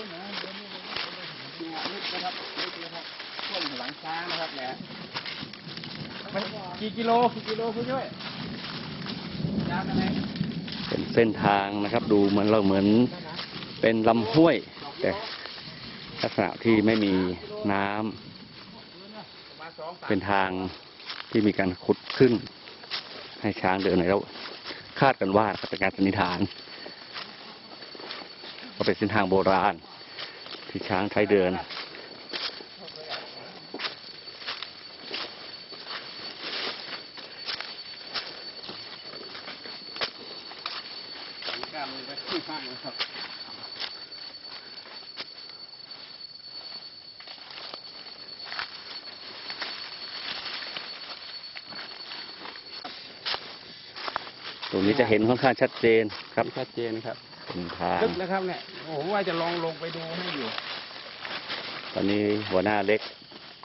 ลึกนะครับลึกนะครับช่วหลังช้างนะครับเนี่ยมันกี่กิโลกี่กิโลคุณช่วยยาวเท่าไหร่เป็นเส้นทางนะครับ ดูเหมือนเราเหมือนเป็นลำห้วย แต่ลักษณะที่ไม่มีน้ำเป็นทางที่มีการขุดขึ้น ให้ช้างเดินหน่อยแล้วคาดกันว่าเป็นการสันนิษฐานว่าเป็นเส้นทางโบราณ ที่ช้างใช้เดินกล้ามมือนตรงนี้จะเห็นค่อนข้างชัดเจนครับ ชัดเจนครับ เป็นทางลึกนะครับ เนี่ยผมว่าจะลองลงไปดูให้อยู่ ตอนนี้หัวหน้าเล็ก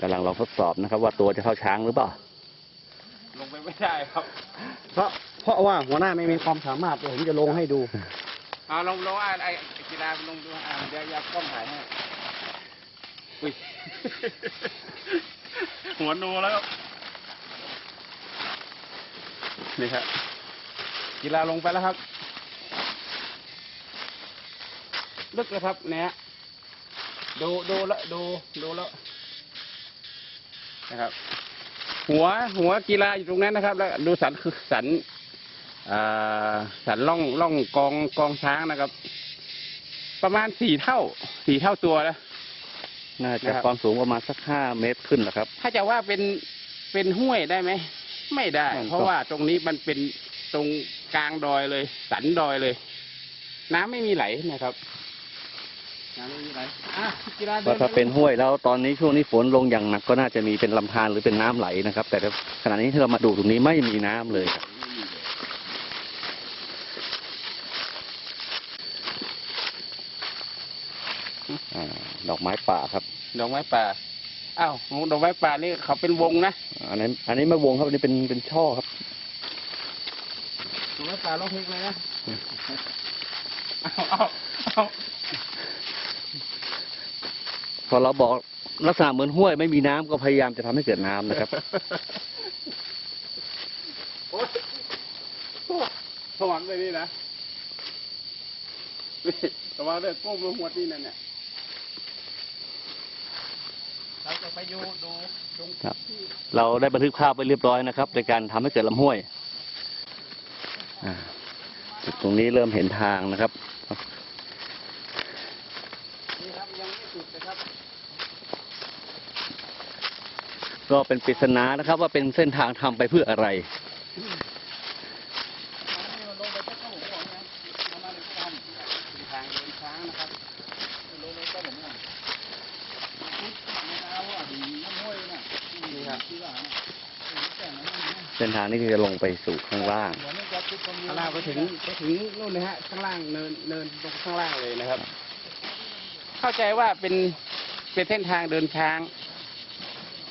กำลังลองทดสอบนะครับ ว่าตัวจะเข้าช้างหรือเปล่า ลงไปไม่ได้ครับ เพราะเพราะว่าหัวหน้าไม่มีความสามารถเดี๋ยวผมจะลงให้ดูเอาลงลงอ่านไอ้กีฬาลงดูอ่านเดี๋ยวอยากกล้องถ่ายให้อุ้ยหัวโนแล้วครับนี่ครับกีฬาลงไปแล้วครับ ลึกเลยครับ เนี่ยดูดูแล้วดูดูแล้วนะครับ หัวหัวกีฬาอยู่ตรงนั้นนะครับ แล้วดูสันคือสันอ่าสันล่องล่องกองกองช้างนะครับ ประมาณสี่เท่าสี่เท่าตัวนะน่าจะนะครับความสูงประมาณสักห้าเมตรขึ้นแหละครับ ถ้าจะว่าเป็นเป็นห้วยได้ไหม ไม่ได้มันก็เพราะว่าตรงนี้มันเป็นตรงกลางดอยเลย สันดอยเลย น้ำไม่มีไหลนะครับ ว่าถ้าเป็นห้วยแล้วตอนนี้ช่วงนี้ฝนลงอย่างหนักก็น่าจะมีเป็นลำธารหรือเป็นน้ำไหลนะครับ แต่ขณะนี้ที่เรามาดูตรงนี้ไม่มีน้ำเลยครับอ่าดอกไม้ป่าครับ ดอกไม้ป่าอ้าวดอกไม้ป่านี่เขาเป็นวงนะอันนี้อันนี้ไม่วงครับอันนี้เป็นเป็นช่อครับดอกไม้ป่าร้องเพลงเลยนะเอาเอาเอา พอเราบอกลักษณะเหมือนห้วยไม่มีน้ำก็พยายามจะทำให้เกิดน้ำนะครับโอ๊ยสว่างเลยนี่นะนี่สว่างเลยก้มลงหัวนี่นั่นเนี่ยเราจะไปดูดูตรงครับ เราได้บันทึกภาพไว้เรียบร้อยนะครับ ในการทำให้เกิดลำห้วยอ่าจุดตรงนี้เริ่มเห็นทางนะครับ นี่ครับยังไม่สุดนะครับ ก็เป็นปริศนานะครับ ว่าเป็นเส้นทางทำไปเพื่ออะไรเข้นทางนช้ครับลงไปก็ผมเนี่ยเอจะลงไปสู่ข้างล่าง ข้างล่างไปถึงไปถึงนู่นเลยฮะข้างล่างเนินเนินตรงข้างล่างเลยนะครับ เข้าใจว่าเป็นเป็นเส้นทางเดินช้าง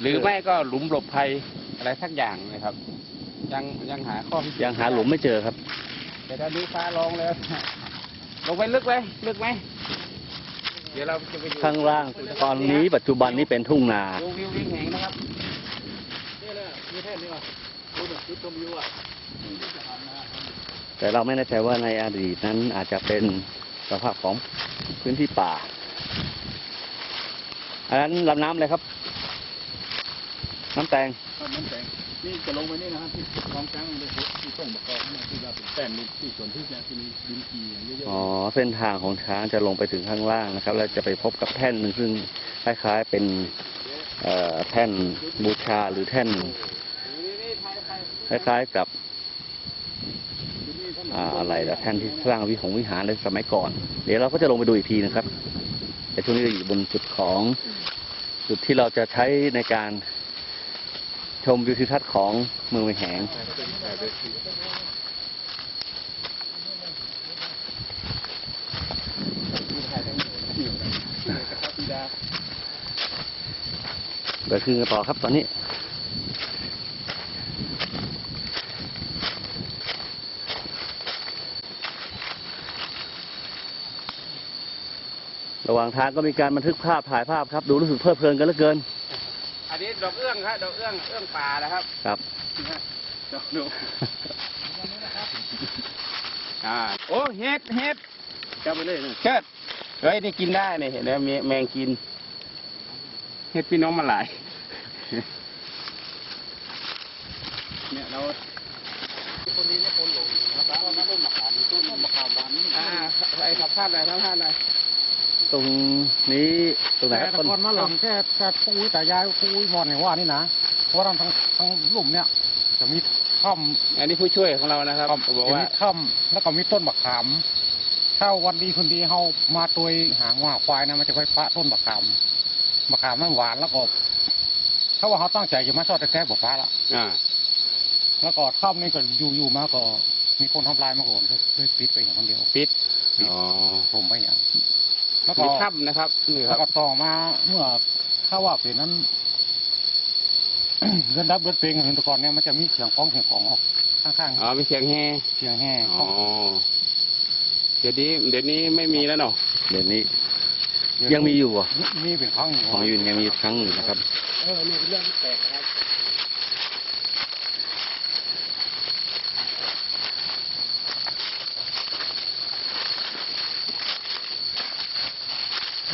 หรือไม่ก็หลุมหลบภัยอะไรสักอย่างนะครับ ยังยังหาข้อพิสูจน์ยังหาหลุมไม่เจอครับ แต่ตอนนี้ฟ้าร้องแล้วลงไปลึกไหมลึกไหมเดี๋ยวเราจะไปดูข้างล่างตอนนี้ปัจจุบันนี้เป็นทุ่งนาดูวิววิ่งแหงนะครับนี่เลยมีแท่นนี่วะดูแบบดูชมวิวอะแต่เราไม่แน่ใจว่าในอดีตนั้นอาจจะเป็นสภาพของพื้นที่ป่า อันนั้นลำน้ำอะไรครับ น้ำแตงครับน้ำแข็งนี่จะลงไปนี่นะครับที่กองช้างเลยที่ส่งประกอบนะที่ว่าเป็นแป้นนี่ที่ส่วนที่จะมีดินกีเยอะอ๋อเส้นทางของช้างจะลงไปถึงข้างล่างนะครับ แล้วจะไปพบกับแท่นหนึ่งซึ่งคล้ายๆเป็นเอ่อแท่นบูชาหรือแท่นคล้ายๆกับอ่าอะไรละแท่นที่สร้างวิหงวิหารในสมัยก่อน เดี๋ยวเราก็จะลงไปดูอีกทีนะครับ แต่ช่วงนี้เราอยู่บนจุดของจุดที่เราจะใช้ในการ ชมวิวทิวทัศน์ของเมืองเวยแหง เดินขึ้นกันต่อครับตอนนี้ ระหว่างทางก็มีการบันทึกภาพถ่ายภาพครับ ดูรู้สึกเพลิดเพลินกันเหลือเกิน อันนี้ดอกเอื้องครับดอกเอื้องเอื้องป่านะครับครับดอกดูอ่าโอ้เห็ดเห็ดจับไปเลยนะเชิดเฮ้ยนี่กินได้เนี่ยเห็นไหมมีแมงกิน เห็ดพี่น้องมาหลาย เนี่ยเราคนนี้เนี่ยคนหลงครับแล้วก็ต้นมะขามต้นมะขามหวานนี่อ่าไอ้สัมภาษณ์หน่อยสัมภาษณ์หน่อย ตรงนี้ตรงไหนแต่ครับแต่ก่อนมาหลังแค่แค่ปุ้ยแต่ยายปุ้ยมอนเนี่ยว่านี่นะเพราะว่าทั้งทั้งหลุมเนี่ยจะมีถ้ำอันนี้ผู้ช่วยของเรานะครับครับเขาบอกจะว่า มีถ้ำแล้วก็มีต้นบักขามถ้าวันดีคนดีเฮามาตัวหางว่าควายนะมันจะไปปะต้นบักขามบักขามมันหวานแล้วก็ถ้าว่าเขาตั้งใจจะมาชอบแต่แท้บอกฟ้าละ อ่า แล้วก็ถ้ำนี่ก็อยู่อยู่มาก็มีคนทำลายมาก่อนเลยเลยปิดไปอย่างคนเดียว ปิดปิดอ๋อ ผมไปอย่าง แล้วก็ มีถ้ำนะครับนี่คแล้รัวบ ก็ต่อมาเมื่อถ้าว่าเป็นนั้น เงินดับเบิลเพลงของตะกอนเนี่ยมันจะมีเสียงฟ้องเสียงของออกข้างอ๋อมีเสียงแฮๆเสียงแห่อ๋อเดี๋ยวนี้เดี๋ยวนี้ไม่มีแล้วเนาะเดี๋ยวนี้ยังมีอยู่เหรอะมีเป็นครั้งอยู่ของยังมีอยู่ครั้งหนึ่งนะครับ เออเนี่ยเป็นเรื่องที่แปลกนะครับ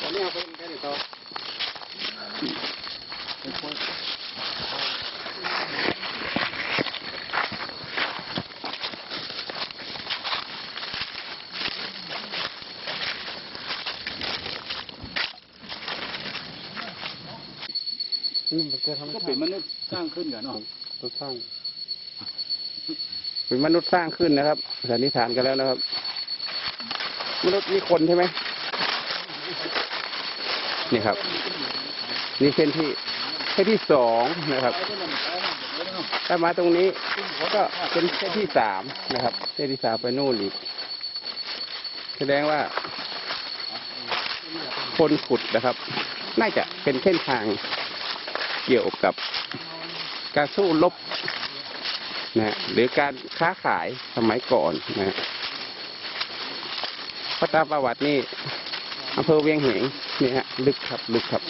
ตอนนี้เอาไปแค่ไหนต่อ นี่มันเกิดธรรมก็ชาเป็นติมนุษย์สร้างขึ้นกันเนาะตัวสร้าง เป็นมนุษย์สร้างขึ้นนะครับสันนิษฐานกันแล้วนะครับ มนุษย์มีคนใช่ไหมนี่ครับ นี่เส้นที่เส้นที่สองนะครับ ถ้ามาตรงนี้ก็เป็นเส้นที่สามนะครับ เส้นที่สามไปนู่นอีกแสดงว่า คนขุดนะครับ น่าจะเป็นเส้นทาง เกี่ยวกับการสู้รบนะฮะหรือการค้าขายสมัยก่อนนะฮะเพระตามประวัตินี่อำเภอเวียงเหงนี่ฮะลึกครับลึกครับ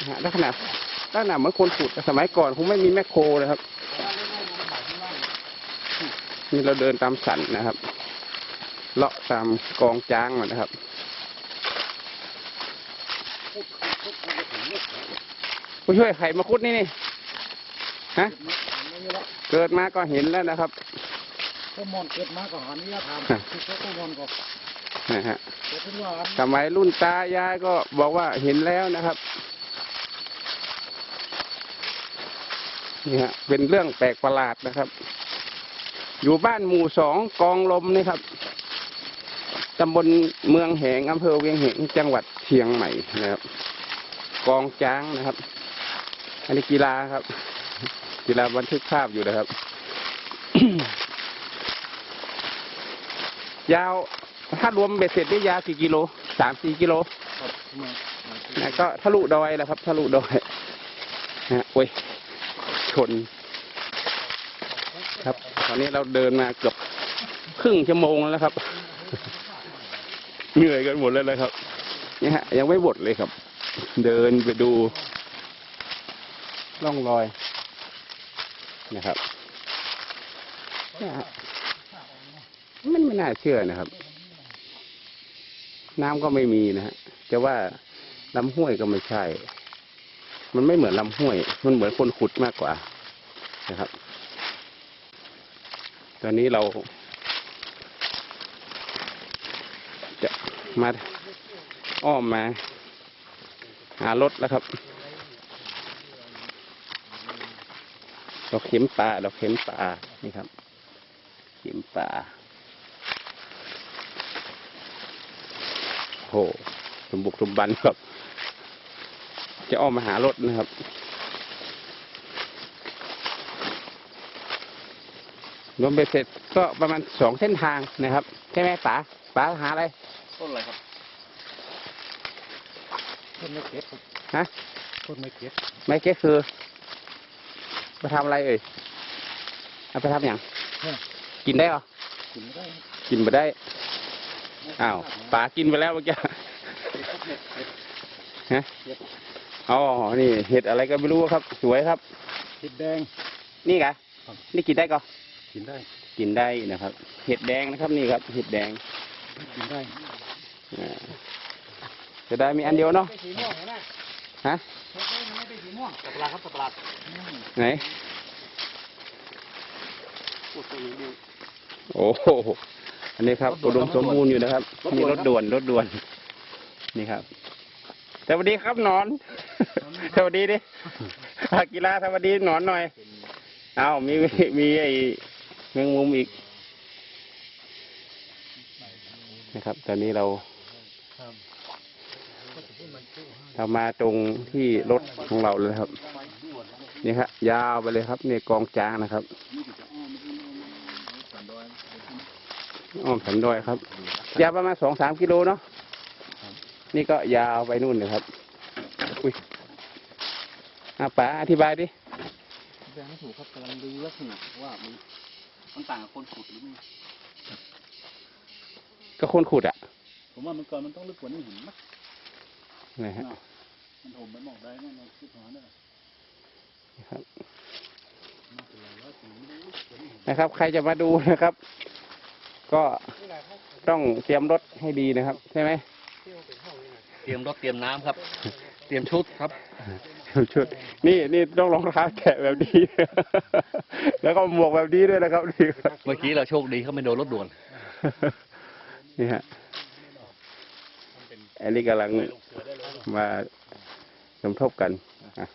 นะฮะลักษณะลักษณะเหมือนคนขุดสมัยก่อนคงไม่มีแมคโครนะครับ นี่เราเดินตามสันนะครับ เลาะตามกองจ้างมานะครับ ผู้ช่วยไข่มาคุดนี่นี่ฮะเกิดมาก็เห็นแล้วนะครับก็มอนเกิดมาก็หานี่ทำคือก็มอนก็นะฮะเกิดขึ้นว่าสมัยรุ่นตายายก็บอกว่าเห็นแล้วนะครับนี่ฮะเป็นเรื่องแปลกประหลาดนะครับ อยู่บ้านหมู่สองกองลมนี่ครับตำบลเมืองแหงอำเภอเวียงเหงจังหวัดเชียงใหม่นะครับ กองจ้างนะครับ อันนี้กีฬาครับ กีฬาบันทึกภาพอยู่นะครับ ยาวถ้ารวมเบ็ดเสร็จนี่ยาวกี่กิโลสามสี่กิโลนะก็ทะลุดอยแล้วครับ ทะลุดอยนะโอ้ยชน ครับ ตอนนี้เราเดินมาเกือบครึ่งชั่วโมงแล้วครับ เหนื่อยกันหมดแล้วนะครับนี่ฮะ ยังไม่หมดเลยครับ เดินไปดู ร่องรอยนะครับมันไม่น่าเชื่อนะครับ น้ำก็ไม่มีนะฮะจะว่าลำห้วยก็ไม่ใช่ มันไม่เหมือนลำห้วย มันเหมือนคนขุดมากกว่านะครับ ตอนนี้เรา จะมาอ้อมมา หารถแล้วครับ เราเข็มปลาเราเข็มปลานี่ครับ เข็มปลาโหสมบุกสมบันครับ จะอ้อมมาหารถนะครับรวมไปเสร็จก็ประมาณสองเส้นทางนะครับใช่ไหมป๋าป๋าหาอะไร ต้นอะไรครับ ต้นไม่เก็บครับฮะต้นไม่เก็บไม่เก็ตคือ ไปทำอะไรเอ่ยเอาไปทำอย่าง กินได้เหรอ กินไม่ได้กินไม่ได้ อ้าวป๋ากินไปแล้วเมื่อกี้ฮะอ๋อ นี่เห็ดอะไรก็ไม่รู้ครับ สวยครับติดแดง นี่กะครับนี่กินได้ก็กินได้ กินได้นะครับ เห็ดแดงนะครับนี่ครับ เห็ดแดง กินได้อ่าจะได้มีอันเดียวเนาะ สีม่วงเห็นไหมฮะไม่เป็นสีม่วงสับปะรดครับสับปะรดไหนพูดตรงนี้ดูโอ้โหอันนี้ครับอุดมสมบูรณ์อยู่นะครับมีรถด่วนรถด่วน นี่ครับสวัสดีครับหนอนสวัสดีดิอากีฬาสวัสดีหนอนหน่อยอ้าวมีมีไอ้แมงมุมอีกนะครับ ตอนนี้เรา เรามาตรงที่รถของเราเลยครับ นี่ครับยาวไปเลยครับนี่กองจางนะครับอ้อมสันดอยครับยาวประมาณสองสามกิโลเนาะนี่ก็ยาวไปนู่นเลยครับ อุ้ยอาป๋าอธิบายดิแสดงไม่ถูกครับกำลังดูลักษณะว่ามันมันต่างกับคนขุดหรือไม่ก็คนขุดอะ ผมว่ามันก่อนมันต้องลึกกว่านี้เห็นไหม นะฮะเนาะมันโถมมันหมอกได้เนาะเราคิดหาได้นะครับนะครับ ใครจะมาดูนะครับ ก็ต้องเตรียมรถให้ดีนะครับ ใช่ไหมเตรียมรถเตรียมน้ำครับ เตรียมชุดครับชุด นี่นี่ต้องรองเท้าแกะแบบนี้แล้วก็หมวกแบบนี้ด้วยนะครับนี่ครับเมื่อกี้เราโชคดีเขาไม่โดนรถด่วนนี่ฮะอันนี้กำลัง มาสมทบกันอะ